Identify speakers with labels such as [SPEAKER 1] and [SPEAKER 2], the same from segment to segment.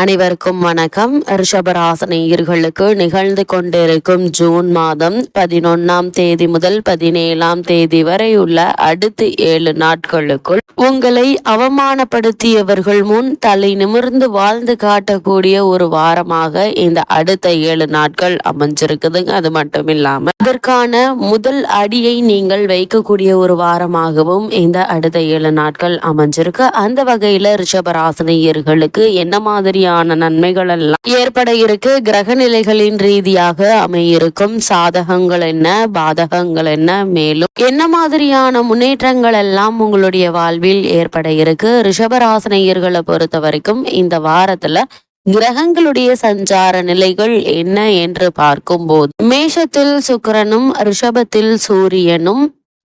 [SPEAKER 1] அனைவருக்கும் வணக்கம். ரிஷபராசனையர்களுக்கு நிகழ்ந்து கொண்டிருக்கும் ஜூன் மாதம் பதினொன்னாம் தேதி முதல் பதினேழாம் தேதி வரை உள்ள அடுத்த ஏழு நாட்களுக்குள் உங்களை அவமானப்படுத்தியவர்கள் முன் தலை நிமிர்ந்து வாழ்ந்து காட்டக்கூடிய ஒரு வாரமாக இந்த அடுத்த ஏழு நாட்கள் அமைஞ்சிருக்குதுங்க. அது மட்டும் இல்லாம அதற்கான முதல் அடியை நீங்கள் வைக்கக்கூடிய ஒரு வாரமாகவும் இந்த அடுத்த ஏழு நாட்கள் அமைஞ்சிருக்கு. அந்த வகையில ரிஷபராசனையர்களுக்கு என்ன மாதிரி ரீதியான நன்மைகள் எல்லாம் ஏற்பட இருக்கு. கிரக நிலைகளின் ரீதியாக அமையிருக்கும் சாதகங்கள் என்ன பாதகங்கள் என்ன மேலும் என்ன மாதிரியான முன்னேற்றங்கள் எல்லாம் உங்களுடைய வாழ்வில் ஏற்பட இருக்கு? ரிஷபராசனையர்களை பொறுத்த வரைக்கும் இந்த வாரத்துல கிரகங்களுடைய சஞ்சார நிலைகள் என்ன என்று பார்க்கும்போது மேஷத்தில் சுக்கரனும் ரிஷபத்தில் சூரியனும்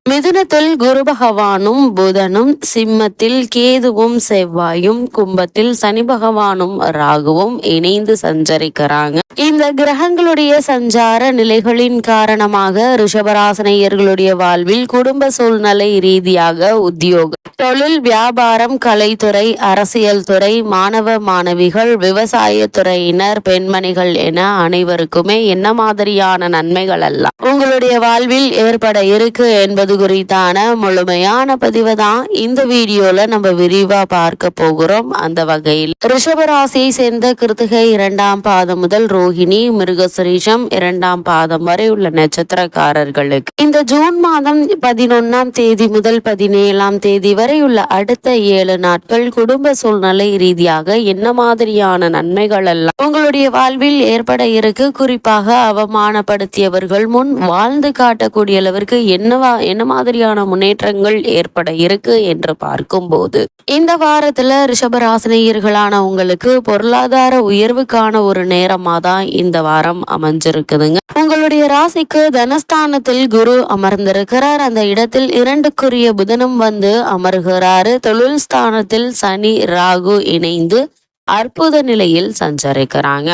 [SPEAKER 1] மிதுனத்தில் குரு பகவானும் புதனும் சிம்மத்தில் கேதுவும் செவ்வாயும் கும்பத்தில் சனி பகவானும் ராகுவும் இணைந்து சஞ்சரிக்கிறாங்க. இந்த கிரகங்களுடைய சஞ்சார நிலைகளின் காரணமாக ரிஷபராசனையர்களுடைய வாழ்வில் குடும்ப சூழ்நிலை ரீதியாக உத்தியோக தொழில் வியாபாரம் கலைத்துறை அரசியல் துறை மாணவ மாணவிகள் விவசாயத்துறையினர் பெண்மணிகள் என அனைவருக்குமே என்ன மாதிரியான நன்மைகள் எல்லாம் உங்களுடைய வாழ்வில் ஏற்பட இருக்கு என்பது குறித்தான முழுமையான பதிவு தான் இந்த வீடியோல நம்ம விரிவா பார்க்க போகிறோம். அந்த வகையில் ரிஷபராசியை சேர்ந்த கிருத்திகை இரண்டாம் பாதம் முதல் ரோஹிணி மிருகசுரீஷம் இரண்டாம் பாதம் வரை உள்ள நட்சத்திரக்காரர்களுக்கு இந்த ஜூன் மாதம் பதினொன்னாம் தேதி முதல் பதினேழாம் தேதி வரை வரையுள்ள அடுத்த ஏழு நாட்கள் குடும்ப சூழ்நிலை ரீதியாக என்ன மாதிரியான நன்மைகள் எல்லாம் உங்களுடைய வாழ்வில் ஏற்பட இருக்கு? குறிப்பாக அவமானப்படுத்தியவர்கள் முன் வாழ்ந்து காட்டக்கூடிய அளவிற்கு என்னவா என்ன மாதிரியான முன்னேற்றங்கள் ஏற்பட இருக்கு என்று பார்க்கும்போது இந்த வாரத்துல ரிஷபராசினியர்களான உங்களுக்கு பொருளாதார உயர்வுக்கான ஒரு நேரமா தான் இந்த வாரம் அமைஞ்சிருக்குதுங்க. உங்களுடைய ராசிக்கு தனஸ்தானத்தில் குரு அமர்ந்திருக்கிறார். அந்த இடத்தில் இரண்டுக்குரிய புதனும் வந்து அமர் அமர்கிறாரு தொழில் ஸ்தானத்தில் சனி ராகு இணைந்து அற்புத நிலையில் சஞ்சரிக்கிறாங்க.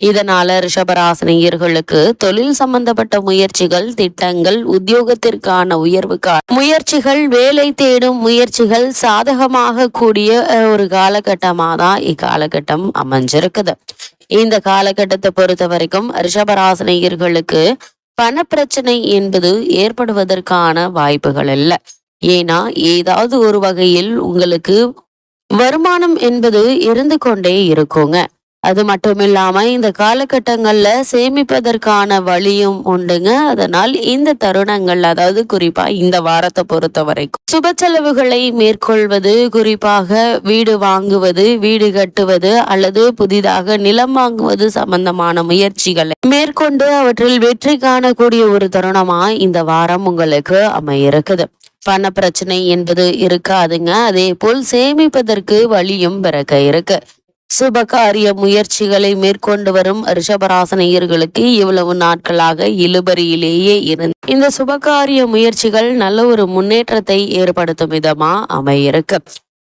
[SPEAKER 1] இதனால ரிஷபராசினியர்களுக்கு தொழில் சம்பந்தப்பட்ட முயற்சிகள் திட்டங்கள் உத்தியோகத்திற்கான உயர்வுக்கான முயற்சிகள் வேலை தேடும் முயற்சிகள் சாதகமாக கூடிய ஒரு காலகட்டமாக தான் இக்காலகட்டம் அமைஞ்சிருக்குது. இந்த காலகட்டத்தை பொறுத்த வரைக்கும் ரிஷபராசினியர்களுக்கு பண பிரச்சனை என்பது ஏற்படுவதற்கான வாய்ப்புகள் இல்லை. ஏன்னா ஏதாவது ஒரு வகையில் உங்களுக்கு வருமானம் என்பது இருந்து கொண்டே இருக்குங்க. அது மட்டும் இல்லாம இந்த காலகட்டங்கள்ல சேமிப்பதற்கான வழியும் உண்டுங்க. அதனால் இந்த தருணங்கள் அதாவது குறிப்பா இந்த வாரத்தை பொறுத்த வரைக்கும் சுப செலவுகளை மேற்கொள்வது குறிப்பாக வீடு வாங்குவது வீடு கட்டுவது அல்லது புதிதாக நிலம் வாங்குவது சம்பந்தமான முயற்சிகளை மேற்கொண்டு அவற்றில் வெற்றி காணக்கூடிய ஒரு தருணமா இந்த வாரம் உங்களுக்கு அமையிருக்குது பண பிரச்சனை என்பது இருக்காதுங்க. அதே போல் சேமிப்பதற்கு வழியும் பிறக்க இருக்கு. சுபகாரிய முயற்சிகளை மேற்கொண்டு வரும் ரிஷபராசனையர்களுக்கு இவ்வளவு நாட்களாக இழுபறியிலேயே இருந்து இந்த சுபகாரிய முயற்சிகள் நல்ல ஒரு முன்னேற்றத்தை ஏற்படுத்தும் விதமா அமையிருக்கு.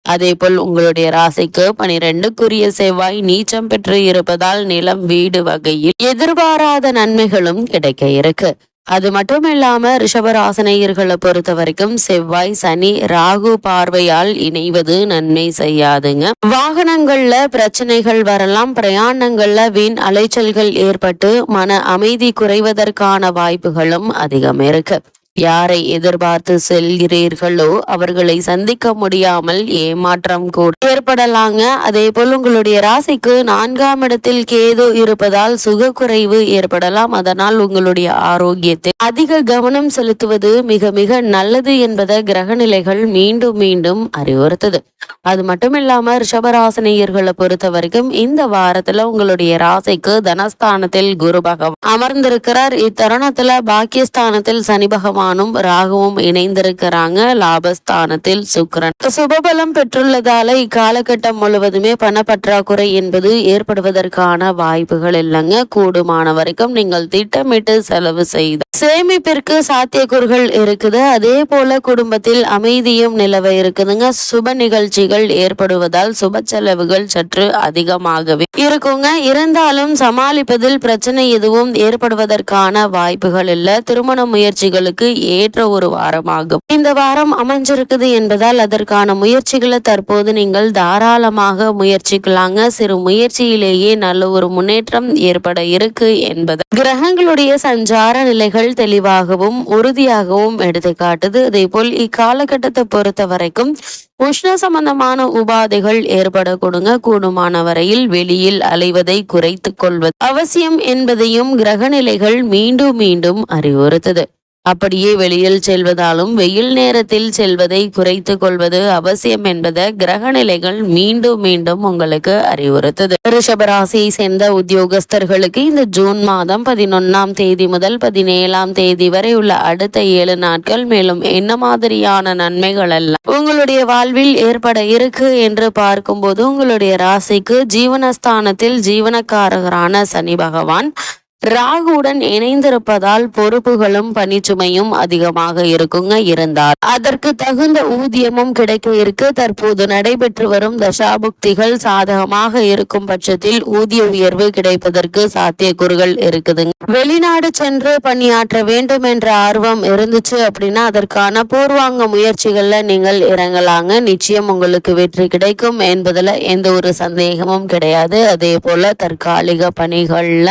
[SPEAKER 1] அதே போல் உங்களுடைய ராசிக்கு பனிரெண்டுக்குரிய செவ்வாய் நீச்சம் பெற்று இருப்பதால் நிலம் வீடு வகையில் எதிர்பாராத நன்மைகளும் கிடைக்க இருக்கு. அது மட்டும் இல்லாம ரிஷபராசனையர்களை பொறுத்த வரைக்கும் செவ்வாய் சனி ராகு பார்வையால் இணைவது நன்மை செய்யாதுங்க. வாகனங்கள்ல பிரச்சனைகள் வரலாம். பிரயாணங்கள்ல வீண் அலைச்சல்கள் ஏற்பட்டு மன அமைதி குறைவதற்கான வாய்ப்புகளும் அதிகம் இருக்கு. யாரை எதிர்பார்த்து செல்கிறீர்களோ அவர்களை சந்திக்க முடியாமல் ஏமாற்றம் கூட ஏற்படலாங்க. அதே போல் உங்களுடைய ராசிக்கு நான்காம் இடத்தில் கேது இருப்பதால் சுக குறைவு ஏற்படலாம். அதனால் உங்களுடைய ஆரோக்கியத்தை அதிக கவனம் செலுத்துவது மிக மிக நல்லது என்பதை கிரகநிலைகள் மீண்டும் மீண்டும் அறிவுறுத்தது. அது மட்டும் இல்லாம ரிஷபராசனையர்களை பொறுத்த வரைக்கும் இந்த வாரத்துல உங்களுடைய ராசிக்கு தனஸ்தானத்தில் குரு பகவான் அமர்ந்திருக்கிறார். இத்தருணத்துல பாக்கியஸ்தானத்தில் சனி பகவான் புதனும் ராகுவும் இணைந்திருக்கிறாங்க. லாபஸ்தானத்தில் சுக்கரன். சுபபலம் பெற்றுள்ளதால இக்காலகட்டம் முழுவதுமே பணப்பற்றாக்குறை என்பது ஏற்படுவதற்கான வாய்ப்புகள் இல்லைங்க. கூடுமான வரைக்கும் நீங்கள் திட்டமிட்டு செலவு செய்த சேமிப்பிற்கு சாத்தியக்கூறுகள் இருக்குது. அதே போல குடும்பத்தில் அமைதியும் நிலவ இருக்குதுங்க. சுப நிகழ்ச்சிகள் ஏற்படுவதால் சுப செலவுகள் சற்று அதிகமாகவே இருக்குங்க. இருந்தாலும் சமாளிப்பதில் பிரச்சனை எதுவும் ஏற்படுவதற்கான வாய்ப்புகள் இல்லை. திருமண முயற்சிகளுக்கு ஏற்ற ஒரு வாரமாகும். இந்த வாரம் அமைஞ்சிருக்குது என்பதால் அதற்கான முயற்சிகளை தற்போது நீங்கள் தாராளமாக முயற்சிக்கலாங்க. சிறு முயற்சியிலேயே நல்ல ஒரு முன்னேற்றம் ஏற்பட இருக்கு என்பது. கிரகங்களுடைய சஞ்சார நிலைகள் தெளிவாகவும் உறுதியாகவும் எடுத்து காட்டுது. அதே போல் இக்காலகட்டத்தை பொறுத்த வரைக்கும் உஷ்ண சம்பந்தமான உபாதைகள் ஏற்பட கொடுங்க. கூடுமான வரையில் வெளியில் அலைவதை குறைத்து கொள்வது அவசியம் என்பதையும் கிரகநிலைகள் மீண்டும் மீண்டும் அறிவுறுத்தது. அப்படியே வெளியில் செல்வதாலும் வெயில் நேரத்தில் செல்வதை குறைத்து கொள்வது அவசியம் என்பதை கிரக நிலைகள் மீண்டும் மீண்டும் உங்களுக்கு அறிவுறுத்தது. ரிஷபராசியை சேர்ந்த உத்தியோகஸ்தர்களுக்கு இந்த ஜூன் மாதம் பதினொன்னாம் தேதி முதல் பதினேழாம் தேதி வரை உள்ள அடுத்த ஏழு நாட்கள் மேலும் என்ன மாதிரியான நன்மைகள் எல்லாம் உங்களுடைய வாழ்வில் ஏற்பட இருக்கு என்று பார்க்கும்போது உங்களுடைய ராசிக்கு ஜீவனஸ்தானத்தில் ஜீவனக்காரகரான சனி பகவான் ராகுவுடன் இணைந்திருப்பதால் பொறுப்புகளும் பணிச்சுமையும் அதிகமாக இருக்குங்க இருந்தால் அதற்கு தகுந்த ஊதியமும் கிடைக்க இருக்கு. தற்போது நடைபெற்று வரும் தசாபுக்திகள் சாதகமாக இருக்கும் பட்சத்தில் ஊதிய உயர்வு கிடைப்பதற்கு சாத்தியக்கூறுகள் இருக்குதுங்க. வெளிநாடு சென்று பணியாற்ற வேண்டும் என்ற ஆர்வம் இருந்துச்சு அப்படின்னா அதற்கான பூர்வாங்க முயற்சிகள்ல நீங்கள் இறங்கலாங்க. நிச்சயம் உங்களுக்கு வெற்றி கிடைக்கும் என்பதுல எந்த ஒரு சந்தேகமும் கிடையாது. அதே போல தற்காலிக பணிகள்ல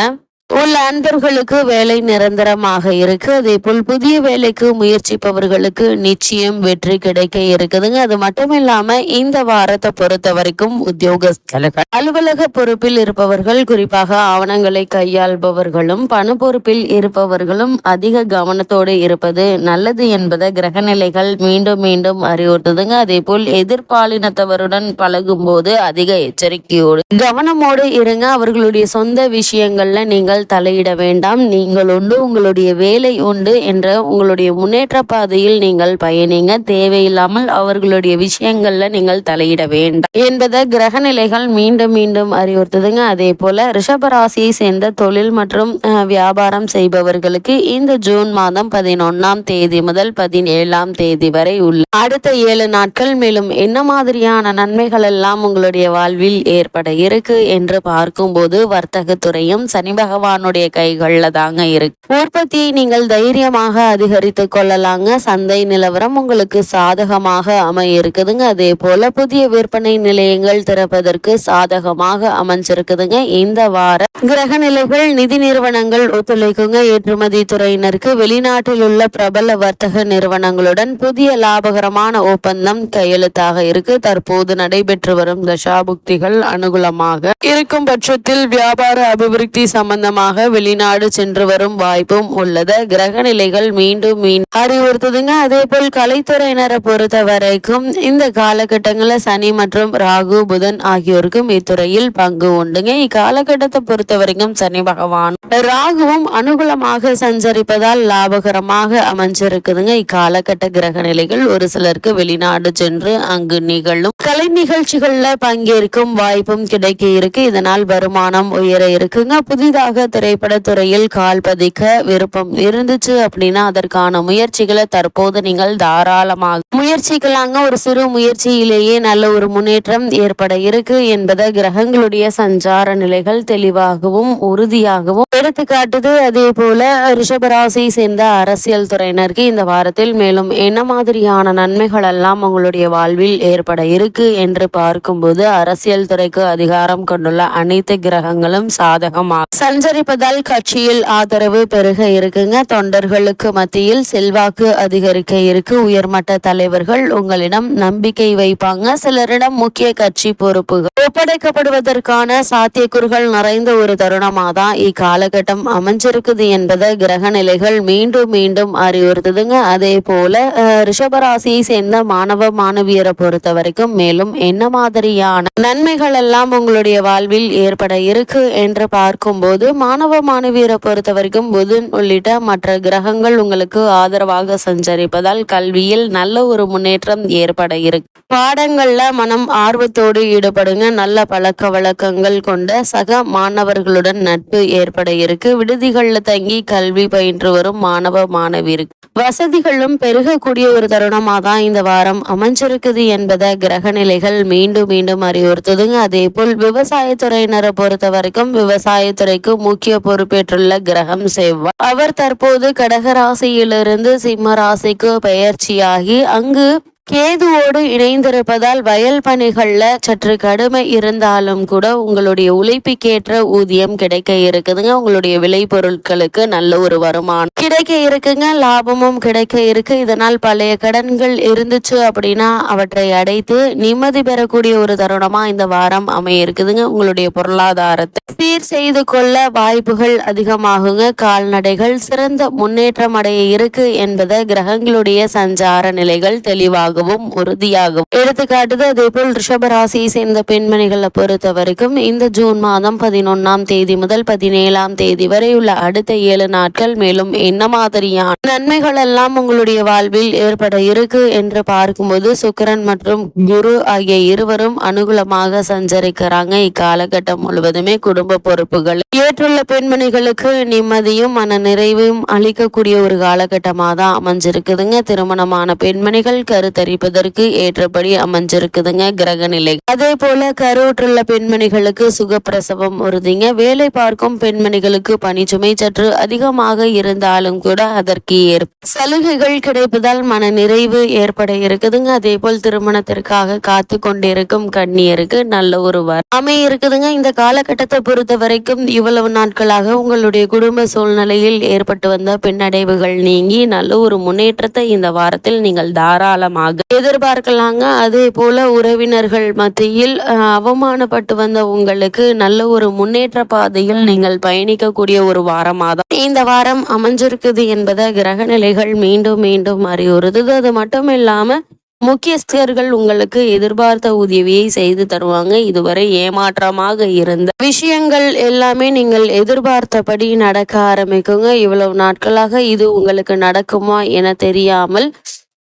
[SPEAKER 1] உள்ள அன்பர்களுக்கு வேலை நிரந்தரமாக இருக்கு. அதே போல் புதிய வேலைக்கு முயற்சிப்பவர்களுக்கு நிச்சயம் வெற்றி கிடைக்க இருக்குதுங்க. அது மட்டும் இல்லாம இந்த வாரத்தை பொறுத்த வரைக்கும் உத்தியோகஸ்தர்கள் அலுவலக பொறுப்பில் இருப்பவர்கள் குறிப்பாக ஆவணங்களை கையாள்பவர்களும் பண பொறுப்பில் இருப்பவர்களும் அதிக கவனத்தோடு இருப்பது நல்லது என்பதை கிரகநிலைகள் மீண்டும் மீண்டும் அறிவுறுத்துதுங்க. அதே போல் எதிர்பாலினத்தவருடன் பழகும் போது அதிக எச்சரிக்கையோடு கவனமோடு இருங்க. அவர்களுடைய சொந்த விஷயங்கள்ல நீங்கள் நீங்கள் தலையிட வேண்டாம். நீங்கள் உண்டு உங்களுடைய வேலை உண்டு என்ற உங்களுடைய முன்னேற்ற பாதையில் நீங்கள் பயணிங்க. தேவையில்லாமல் அவர்களுடைய விஷயங்கள்ல நீங்கள் தலையிட வேண்டாம். என்பதை கிரக நிலைகள் மீண்டும் மீண்டும் அறிவுறுத்துதுங்க. அதே போல ரிஷபராசியை சேர்ந்த தொழில் மற்றும் வியாபாரம் செய்பவர்களுக்கு இந்த ஜூன் மாதம் பதினொன்னாம் தேதி முதல் பதினேழாம் தேதி வரை உள்ள அடுத்த ஏழு நாட்கள் மேலும் என்ன மாதிரியான நன்மைகள் எல்லாம் உங்களுடைய வாழ்வில் ஏற்பட இருக்கு என்று பார்க்கும்போது வர்த்தகத்துறையும் சனி பகவான் பகவானுடைய கைகள்ல தாங்க இருக்கு. உற்பத்தியை நீங்கள் தைரியமாக அதிகரித்து கொள்ளலாங்க. சந்தை நிலவரம் உங்களுக்கு சாதகமாக அமைய இருக்குதுங்க அதே போல புதிய விற்பனை நிலையங்கள் திறப்பதற்கு சாதகமாக அமைஞ்சிருக்குதுங்க. இந்த வார கிரக நிலைகள் நிதி நிறுவனங்கள் ஒத்துழைக்குங்க. ஏற்றுமதி துறையினருக்கு வெளிநாட்டில் உள்ள பிரபல வர்த்தக நிறுவனங்களுடன் புதிய லாபகரமான ஒப்பந்தம் கையெழுத்தாக இருக்கு. தற்போது நடைபெற்று வரும் தசாபுக்திகள் அனுகூலமாக இருக்கும் பட்சத்தில் வியாபார அபிவிருத்தி சம்பந்தமாக காரணமாக வெளிநாடு சென்று வரும் வாய்ப்பும் உள்ளது. கிரக நிலைகள் மீண்டும் மீண்டும் அறிவுறுத்துதுங்க. அதே போல் கலைத்துறையினரை பொறுத்த வரைக்கும் இந்த காலகட்டங்களில் சனி மற்றும் ராகு புதன் ஆகியோருக்கும் இத்துறையில் பங்கு உண்டுங்க. இக்காலகட்டத்தை பொறுத்த வரைக்கும் சனி பகவான் ராகுவும் அனுகூலமாக சஞ்சரிப்பதால் லாபகரமாக அமைஞ்சிருக்குதுங்க. இக்காலகட்ட கிரக நிலைகள் ஒரு சிலருக்கு வெளிநாடு சென்று அங்கு நிகழும். கலை நிகழ்ச்சிகள்ல பங்கேற்கும் வாய்ப்பும் கிடைக்க இருக்கு. இதனால் வருமானம் உயர இருக்குங்க. புதிதாக திரைப்படத்துறையில் கால் பதிக்க விருப்பம் இருந்துச்சு அப்படின்னா அதற்கான முயற்சிகளை தற்போது நீங்கள் தாராளமாக முயற்சிக்கலாங்க. ஒரு சிறு முயற்சியிலேயே நல்ல ஒரு முன்னேற்றம் ஏற்பட இருக்கு என்பதை கிரகங்களுடைய சஞ்சார நிலைகள் தெளிவாகவும் உறுதியாகவும் எடுத்துக்காட்டுது. அதே போல ரிஷபராசியை சேர்ந்த அரசியல் துறையினருக்கு இந்த வாரத்தில் மேலும் என்ன மாதிரியான நன்மைகள் எல்லாம் உங்களுடைய வாழ்வில் ஏற்பட இருக்கு என்று பார்க்கும்போது அரசியல் துறைக்கு அதிகாரம் கொண்டுள்ள அனைத்து கிரகங்களும் சாதகமாக சஞ்சரி அதிகரிப்பதால் கட்சியில் ஆதரவு பெருக இருக்குங்க. தொண்டர்களுக்கு மத்தியில் செல்வாக்கு அதிகரிக்க இருக்கு. உயர்மட்ட தலைவர்கள் உங்களிடம் நம்பிக்கை வைப்பாங்க. சிலரிடம் முக்கிய கட்சி பொறுப்புகள். ஒப்படைக்கப்படுவதற்கான சாத்தியக்கூறுகள் நிறைந்த ஒரு தருணமாக தான் இக்காலகட்டம் அமைஞ்சிருக்குது என்பதை கிரக நிலைகள் மீண்டும் மீண்டும் அறிவுறுத்துதுங்க. அதே போல ரிஷபராசியை சேர்ந்த மாணவ மாணவியரை பொறுத்த வரைக்கும் மேலும் என்ன மாதிரியான நன்மைகள் எல்லாம் உங்களுடைய வாழ்வில் ஏற்பட இருக்கு என்று பார்க்கும்போது மாணவ மாணவியரை பொறுத்த வரைக்கும் புதன் உள்ளிட்ட மற்ற கிரகங்கள் உங்களுக்கு ஆதரவாக சஞ்சரிப்பதால் கல்வியில் நல்ல ஒரு முன்னேற்றம் ஏற்பட இருக்கு பாடங்கள்ல மனம் ஆர்வத்தோடு ஈடுபடுங்க. நல்ல பழக்க வழக்கங்கள் கொண்ட சக மாணவர்களுடன் நட்பு ஏற்பட இருக்கு. விடுதிகள்ல தங்கி கல்வி பயின்று வரும் மாணவ மாணவியருக்கு வசதிகளும் பெருகக்கூடிய ஒரு தருணமாக தான் இந்த வாரம் அமைஞ்சிருக்குது என்பதை கிரக நிலைகள் மீண்டும் மீண்டும் அறிவுறுத்துதுங்க. அதே போல் விவசாயத்துறையினரை பொறுத்த வரைக்கும் விவசாயத்துறைக்கு முக்கிய பொறுப்பேற்றுள்ள கிரகம் செவ்வாய். அவர் தற்போது கடகராசியிலிருந்து சிம்ம ராசிக்கு பெயர்ச்சியாகி அங்கு கேதுவோடு இணைந்திருப்பதால் வயல் பணிகளில் சற்று கடுமை இருந்தாலும் கூட உங்களுடைய உழைப்புக்கேற்ற ஊதியம் கிடைக்க இருக்குதுங்க. உங்களுடைய விளைபொருட்களுக்கு நல்ல ஒரு வருமானம் கிடைக்க இருக்குங்க லாபமும் கிடைக்க இருக்கு. இதனால் பழைய கடன்கள் இருந்துச்சு அப்படின்னா அவற்றை அடைத்து நிம்மதி பெறக்கூடிய ஒரு தருணமா இந்த வாரம் அமைய இருக்குதுங்க உங்களுடைய பொருளாதாரத்தை சீர் செய்து கொள்ள வாய்ப்புகள் அதிகமாகுங்க. கால்நடைகள் சிறந்த முன்னேற்றம் அடைய இருக்கு என்பதை கிரகங்களுடைய சஞ்சார நிலைகள் தெளிவாகவும் உறுதியாகவும் எடுத்துக்காட்டுது. அதே போல் ரிஷபராசியை சேர்ந்த பெண்மணிகளை பொறுத்த வரைக்கும் இந்த ஜூன் மாதம் பதினொன்னாம் தேதி முதல் பதினேழாம் தேதி வரை உள்ள அடுத்த ஏழு நாட்கள் மேலும் என்ன மாதிரியான நன்மைகள் எல்லாம் உங்களுடைய வாழ்வில் ஏற்பட இருக்கு என்று பார்க்கும்போது சுக்கரன் மற்றும் குரு ஆகிய இருவரும் அனுகூலமாக சஞ்சரிக்கிறாங்க. இக்காலகட்டம் முழுவதுமே குடும்ப பொறுப்புகள். ஏற்றுள்ள பெண்மணிகளுக்கு நிம்மதியும் மன நிறைவும் அளிக்கக்கூடிய ஒரு காலகட்டமாக தான் அமைஞ்சிருக்குதுங்க. திருமணமான பெண்மணிகள் கருத்தரிப்பதற்கு ஏற்றபடி அமைஞ்சிருக்குதுங்க கிரக நிலை. அதே போல கருவுற்றுள்ள பெண்மணிகளுக்கு சுகப்பிரசவம் உறுதிங்க. வேலை பார்க்கும் பெண்மணிகளுக்கு பணிச்சுமை சற்று அதிகமாக இருந்தால் இருந்தாலும் கூட அதற்கு ஏற்ப சலுகைகள் கிடைப்பதால் மன நிறைவு ஏற்பட இருக்குதுங்க. அதே போல் திருமணத்திற்காக காத்து கொண்டிருக்கும் கண்ணியருக்கு நல்ல ஒரு வர அமைய இருக்குதுங்க. இந்த காலகட்டத்தை பொறுத்த வரைக்கும் இவ்வளவு நாட்களாக உங்களுடைய குடும்ப சூழ்நிலையில் ஏற்பட்டு வந்த பின்னடைவுகள் நீங்கி நல்ல ஒரு முன்னேற்றத்தை இந்த வாரத்தில் நீங்கள் தாராளமாக எதிர்பார்க்கலாங்க. அதே போல உறவினர்கள் மத்தியில் அவமானப்பட்டு வந்த உங்களுக்கு நல்ல ஒரு முன்னேற்ற பாதையில் நீங்கள் பயணிக்கக்கூடிய ஒரு வாரமாக இந்த வாரம் இருக்குது என்பதை கிரக நிலைகள் மீண்டும் மீண்டும் அறிவுறுது அது மட்டும் இல்லாம முக்கியஸ்தர்கள் உங்களுக்கு எதிர்பார்த்த உதவியை செய்து தருவாங்க. இதுவரை ஏமாற்றமாக இருந்த விஷயங்கள் எல்லாமே நீங்கள் எதிர்பார்த்தபடி நடக்க ஆரம்பிக்குங்க. இவ்வளவு நாட்களாக இது உங்களுக்கு நடக்குமா என தெரியாமல்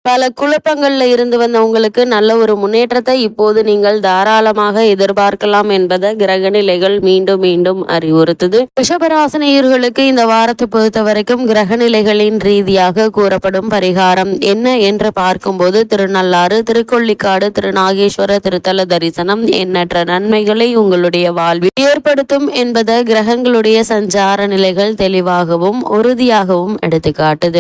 [SPEAKER 1] பல குழப்பங்களில் இருந்து வந்த உங்களுக்கு நல்ல ஒரு முன்னேற்றத்தை இப்போது நீங்கள் தாராளமாக எதிர்பார்க்கலாம் என்பதை கிரக நிலைகள் மீண்டும் மீண்டும் அறிவுறுத்துது. ரிஷபராசனையர்களுக்கு இந்த வாரத்தை பொறுத்த வரைக்கும் கிரக நிலைகளின் ரீதியாக கூறப்படும் பரிகாரம் என்ன என்று பார்க்கும்போது திருநள்ளாறு திருக்கொள்ளிக்காடு திருநாகேஸ்வர திருத்தல தரிசனம் எண்ணற்ற நன்மைகளை உங்களுடைய வாழ்வில் ஏற்படுத்தும் என்பதை கிரகங்களுடைய சஞ்சார நிலைகள் தெளிவாகவும் உறுதியாகவும் எடுத்துக்காட்டுது.